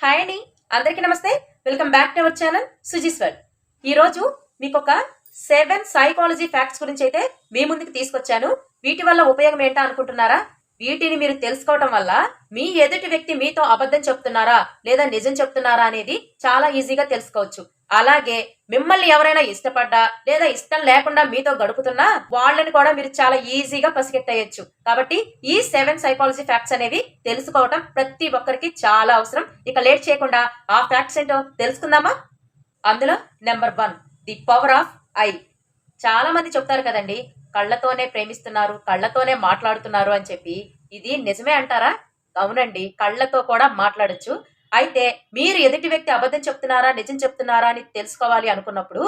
Hi అండి. అందరికీ నమస్తే. Welcome back to our channel Sujishwar ఈరోజు మీకు ఒక సెవెన్ సైకాలజీ ఫ్యాక్ట్స్ గురించి అయితే మీ ముందుకు తీసుకొచ్చాను. వీటి వల్ల ఉపయోగం ఏంటా అనుకుంటున్నారా? వీటిని మీరు తెలుసుకోవటం వల్ల మీ ఎదుటి వ్యక్తి మీతో అబద్ధం చెప్తున్నారా లేదా నిజం చెప్తున్నారా అనేది చాలా ఈజీగా తెలుసుకోవచ్చు. అలాగే మిమ్మల్ని ఎవరైనా ఇష్టపడ్డా లేదా ఇష్టం లేకుండా మీతో గడుపుతున్నా వాళ్ళని కూడా మీరు చాలా ఈజీగా పసిగెట్టేయచ్చు. కాబట్టి ఈ సెవెన్ సైకాలజీ ఫ్యాక్ట్స్ అనేవి తెలుసుకోవటం ప్రతి ఒక్కరికి చాలా అవసరం. ఇక లేట్ చేయకుండా ఆ ఫ్యాక్ట్స్ ఏంటో తెలుసుకుందామా? అందులో number one the power of eye చాలా మంది చెప్తారు కదండి కళ్ళతోనే ప్రేమిస్తున్నారు కళ్ళతోనే మాట్లాడుతున్నారు అని చెప్పి. ఇది నిజమే అంటారా? అవునండి కళ్ళతో కూడా మాట్లాడొచ్చు. అయితే మీరు ఎదుటి వ్యక్తి అబద్ధం చెప్తున్నారా నిజం చెప్తున్నారా అని తెలుసుకోవాలి అనుకున్నప్పుడు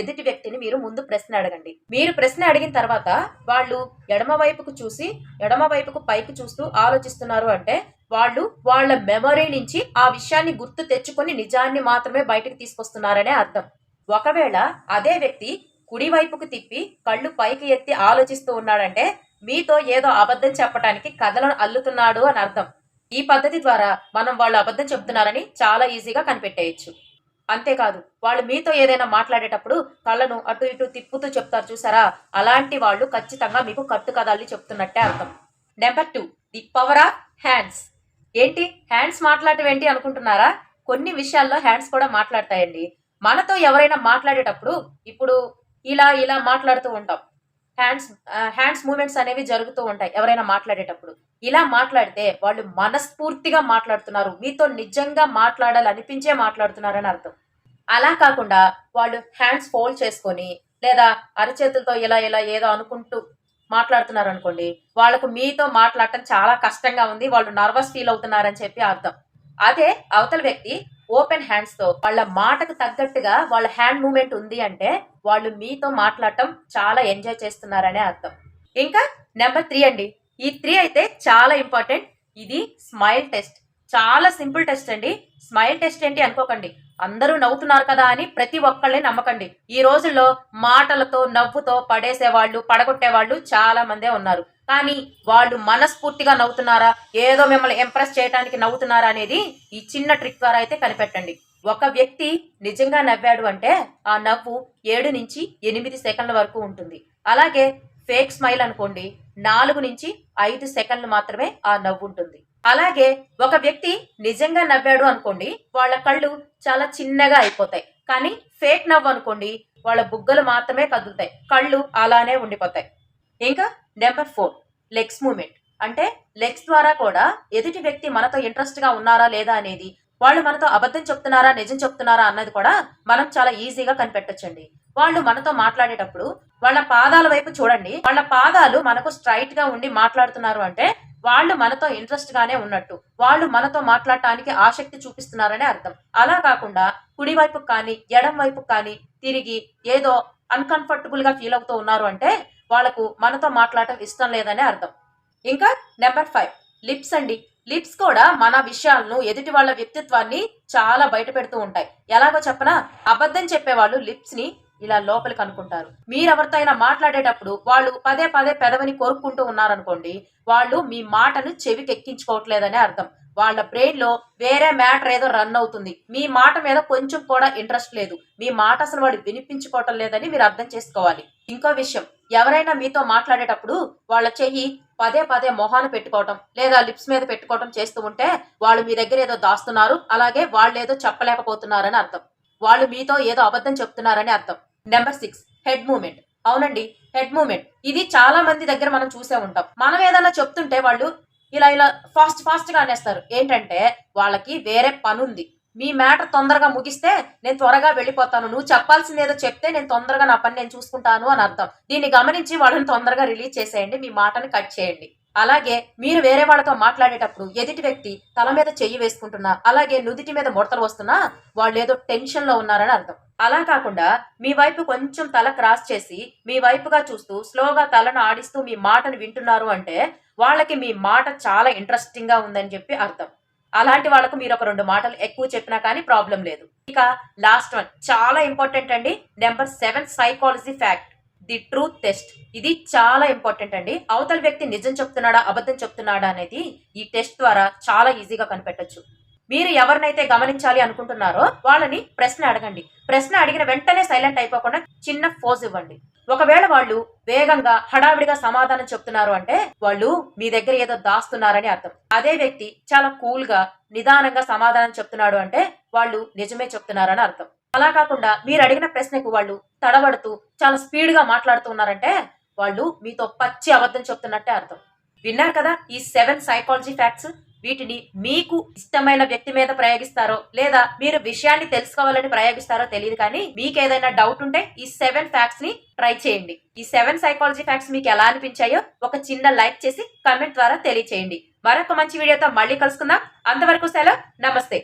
ఎదుటి వ్యక్తిని మీరు ముందు ప్రశ్న అడగండి. మీరు ప్రశ్న అడిగిన తర్వాత వాళ్ళు ఎడమ వైపుకు చూసి ఎడమ వైపుకు పైకి చూస్తూ ఆలోచిస్తున్నారు అంటే వాళ్ళు వాళ్ళ మెమరీ నుంచి ఆ విషయాన్ని గుర్తు తెచ్చుకొని నిజాన్ని మాత్రమే బయటకు తీసుకొస్తున్నారనే అర్థం. ఒకవేళ అదే వ్యక్తి కుడి వైపుకు తిప్పి కళ్ళు పైకి ఎత్తి ఆలోచిస్తూ ఉన్నాడంటే మీతో ఏదో అబద్ధం చెప్పడానికి కథలను అల్లుతున్నాడు అని అర్థం. ఈ పద్ధతి ద్వారా మనం వాళ్ళు అబద్ధం చెప్తున్నారని చాలా ఈజీగా కనిపెట్టేయచ్చు. అంతేకాదు వాళ్ళు మీతో ఏదైనా మాట్లాడేటప్పుడు కళ్ళను అటు ఇటు తిప్పుతూ చెప్తారు చూసారా? అలాంటి వాళ్ళు ఖచ్చితంగా మీకు కట్టు కథాలు చెప్తున్నట్టే అర్థం. Number two the power of hands. ఏంటి? హ్యాండ్స్ మాట్లాడటం ఏంటి అనుకుంటున్నారా? కొన్ని విషయాల్లో హ్యాండ్స్ కూడా మాట్లాడతాయండి. మనతో ఎవరైనా మాట్లాడేటప్పుడు ఇప్పుడు ఇలా ఇలా మాట్లాడుతూ ఉంటాం. హ్యాండ్స్ హ్యాండ్స్ మూమెంట్స్ అనేవి జరుగుతూ ఉంటాయి ఎవరైనా మాట్లాడేటప్పుడు. ఇలా మాట్లాడితే వాళ్ళు మనస్ఫూర్తిగా మాట్లాడుతున్నారు. మీతో నిజంగా మాట్లాడాలనిపించే మాట్లాడుతున్నారని అర్థం. అలా కాకుండా వాళ్ళు హ్యాండ్స్ ఫోల్డ్ చేసుకొని లేదా అరచేతులతో ఇలా ఇలా ఏదో అనుకుంటూ మాట్లాడుతున్నారు అనుకోండి వాళ్ళకు మీతో మాట్లాడటం చాలా కష్టంగా ఉంది వాళ్ళు నర్వస్ ఫీల్ అవుతున్నారని చెప్పి అర్థం. అదే అవతల వ్యక్తి ఓపెన్ హ్యాండ్స్తో వాళ్ళ మాటకు తగ్గట్టుగా వాళ్ళ హ్యాండ్ మూమెంట్ ఉంది అంటే వాళ్ళు మీతో మాట్లాడటం చాలా ఎంజాయ్ చేస్తున్నారనే అర్థం. ఇంకా నెంబర్ త్రీ అండి. ఈ త్రీ అయితే చాలా ఇంపార్టెంట్. ఇది స్మైల్ టెస్ట్. చాలా సింపుల్ టెస్ట్ అండి. స్మైల్ టెస్ట్ ఏంటి అనుకోకండి. అందరూ నవ్వుతున్నారు కదా అని ప్రతి ఒక్కళ్ళని నమ్మకండి. ఈ రోజుల్లో మాటలతో నవ్వుతో పడేసే వాళ్ళు పడగొట్టే వాళ్ళు చాలా మందే ఉన్నారు. కానీ వాళ్ళు మనస్ఫూర్తిగా నవ్వుతున్నారా? ఏదో మిమ్మల్ని ఇంప్రెస్ చేయడానికి నవ్వుతున్నారా అనేది ఈ చిన్న ట్రిక్ ద్వారా అయితే కనిపెట్టండి. ఒక వ్యక్తి నిజంగా నవ్వాడు అంటే ఆ నవ్వు ఏడు నుంచి ఎనిమిది సెకండ్ల వరకు ఉంటుంది. అలాగే ఫేక్ స్మైల్ అనుకోండి నాలుగు నుంచి ఐదు సెకండ్లు మాత్రమే ఆ నవ్వు ఉంటుంది. అలాగే ఒక వ్యక్తి నిజంగా నవ్వాడు అనుకోండి వాళ్ళ కళ్ళు చాలా చిన్నగా అయిపోతాయి. కానీ ఫేక్ నవ్వు అనుకోండి వాళ్ళ బుగ్గలు మాత్రమే కదులుతాయి. కళ్ళు అలానే ఉండిపోతాయి. ఇంకా నెంబర్ ఫోర్ లెగ్స్ మూమెంట్ అంటే లెగ్స్ ద్వారా కూడా ఎదుటి వ్యక్తి మనతో ఇంట్రెస్ట్గా ఉన్నారా లేదా అనేది వాళ్ళు మనతో అబద్ధం చెప్తున్నారా నిజం చెప్తున్నారా అన్నది కూడా మనం చాలా ఈజీగా కనిపెట్టొచ్చండి. వాళ్ళు మనతో మాట్లాడేటప్పుడు వాళ్ళ పాదాల వైపు చూడండి. వాళ్ళ పాదాలు మనకు స్ట్రైట్గా ఉండి మాట్లాడుతున్నారు అంటే వాళ్ళు మనతో ఇంట్రెస్ట్ గానే ఉన్నట్టు వాళ్ళు మనతో మాట్లాడటానికి ఆసక్తి చూపిస్తున్నారనే అర్థం. అలా కాకుండా కుడివైపు కానీ ఎడం వైపు కానీ తిరిగి ఏదో అన్కంఫర్టబుల్గా ఫీల్ అవుతూ ఉన్నారు అంటే వాళ్ళకు మనతో మాట్లాడటం ఇష్టం లేదనే అర్థం. ఇంకా నెంబర్ ఫైవ్ లిప్స్ అండి. లిప్స్ కూడా మన విషయాలను ఎదుటి వాళ్ళ వ్యక్తిత్వాన్ని చాలా బయట పెడుతూ ఉంటాయి. ఎలాగో చెప్పనా? అబద్ధం చెప్పేవాళ్ళు లిప్స్ని ఇలా లోపలికి అనుకుంటారు. మీరెవరితో అయినా మాట్లాడేటప్పుడు వాళ్ళు పదే పదే పెదవిని కోరుకుంటూ ఉన్నారనుకోండి వాళ్ళు మీ మాటను చెవికి ఎక్కించుకోవట్లేదనే అర్థం. వాళ్ళ బ్రెయిన్లో వేరే మ్యాటర్ ఏదో రన్ అవుతుంది. మీ మాట మీద కొంచెం కూడా ఇంట్రెస్ట్ లేదు. మీ మాట అసలు వాడు వినిపించుకోవటం లేదని మీరు అర్థం చేసుకోవాలి. ఇంకో విషయం ఎవరైనా మీతో మాట్లాడేటప్పుడు వాళ్ళ చెయ్యి పదే పదే మొహాన్ని పెట్టుకోవటం లేదా లిప్స్ మీద పెట్టుకోవటం చేస్తూ ఉంటే వాళ్ళు మీ దగ్గర ఏదో దాస్తున్నారు అలాగే వాళ్ళు ఏదో చెప్పలేకపోతున్నారని అర్థం. వాళ్ళు మీతో ఏదో అబద్ధం చెప్తున్నారని అర్థం. Number six head movement. అవునండి హెడ్ మూమెంట్. ఇది చాలా మంది దగ్గర మనం చూసే ఉంటాం. మనం ఏదైనా చెప్తుంటే వాళ్ళు ఇలా ఇలా ఫాస్ట్ ఫాస్ట్గా అనేస్తారు. ఏంటంటే వాళ్ళకి వేరే పని ఉంది మీ మ్యాటర్ తొందరగా ముగిస్తే నేను త్వరగా వెళ్ళిపోతాను. నువ్వు చెప్పాల్సింది ఏదో చెప్తే నేను తొందరగా నా పని నేను చూసుకుంటాను అని అర్థం. దీన్ని గమనించి వాళ్ళని తొందరగా రిలీజ్ చేసేయండి. మీ మాటని కట్ చేయండి. అలాగే మీరు వేరే వాళ్ళతో మాట్లాడేటప్పుడు ఎదుటి వ్యక్తి తల మీద చెయ్యి వేసుకుంటున్నా అలాగే నుదిటి మీద ముడతలు వస్తున్నా వాళ్ళు ఏదో టెన్షన్లో ఉన్నారని అర్థం. అలా కాకుండా మీ వైపు కొంచెం తల క్రాస్ చేసి మీ వైపుగా చూస్తూ స్లోగా తలను ఆడిస్తూ మీ మాటను వింటున్నారు అంటే వాళ్ళకి మీ మాట చాలా ఇంట్రెస్టింగ్గా ఉందని చెప్పి అర్థం. అలాంటి వాళ్ళకు మీరు ఒక రెండు మాటలు ఎక్కువ చెప్పినా కానీ ప్రాబ్లం లేదు. ఇక లాస్ట్ వన్. చాలా ఇంపార్టెంట్ అండి. Number seven psychology fact. The truth test. ఇది చాలా ఇంపార్టెంట్ అండి. అవతల వ్యక్తి నిజం చెప్తున్నాడా అబద్ధం చెప్తున్నాడా అనేది ఈ టెస్ట్ ద్వారా చాలా ఈజీగా కనిపెట్టొచ్చు. మీరు ఎవరినైతే గమనించాలి అనుకుంటున్నారో వాళ్ళని ప్రశ్న అడగండి. ప్రశ్న అడిగిన వెంటనే సైలెంట్ అయిపోకుండా చిన్న ఫోజ్ ఇవ్వండి. ఒకవేళ వాళ్ళు వేగంగా హడావిడిగా సమాధానం చెప్తున్నారు అంటే వాళ్ళు మీ దగ్గర ఏదో దాస్తున్నారని అర్థం. అదే వ్యక్తి చాలా కూల్గా నిదానంగా సమాధానం చెప్తున్నాడు అంటే వాళ్ళు నిజమే చెప్తున్నారని అర్థం. అలా కాకుండా మీరు అడిగిన ప్రశ్నకు వాళ్ళు తడబడుతూ చాలా స్పీడ్గా మాట్లాడుతున్నారంటే వాళ్ళు మీతో పచ్చి అబద్ధం చెప్తున్నట్టే అర్థం. విన్నారు కదా ఈ సెవెన్ సైకాలజీ ఫ్యాక్ట్స్? వీటిని మీకు ఇష్టమైన వ్యక్తి మీద ప్రయోగిస్తారో లేదా మీరు విషయాన్ని తెలుసుకోవాలని ప్రయోగిస్తారో తెలియదు కానీ మీకు ఏదైనా డౌట్ ఉంటే ఈ సెవెన్ ఫ్యాక్ట్స్ని ట్రై చేయండి. ఈ సెవెన్ సైకాలజీ ఫ్యాక్ట్స్ మీకు ఎలా అనిపించాయో ఒక చిన్న లైక్ చేసి కమెంట్ ద్వారా తెలియచేయండి. మరొక మంచి వీడియోతో మళ్ళీ కలుసుకుందాం. అంతవరకు సెలవు. నమస్తే.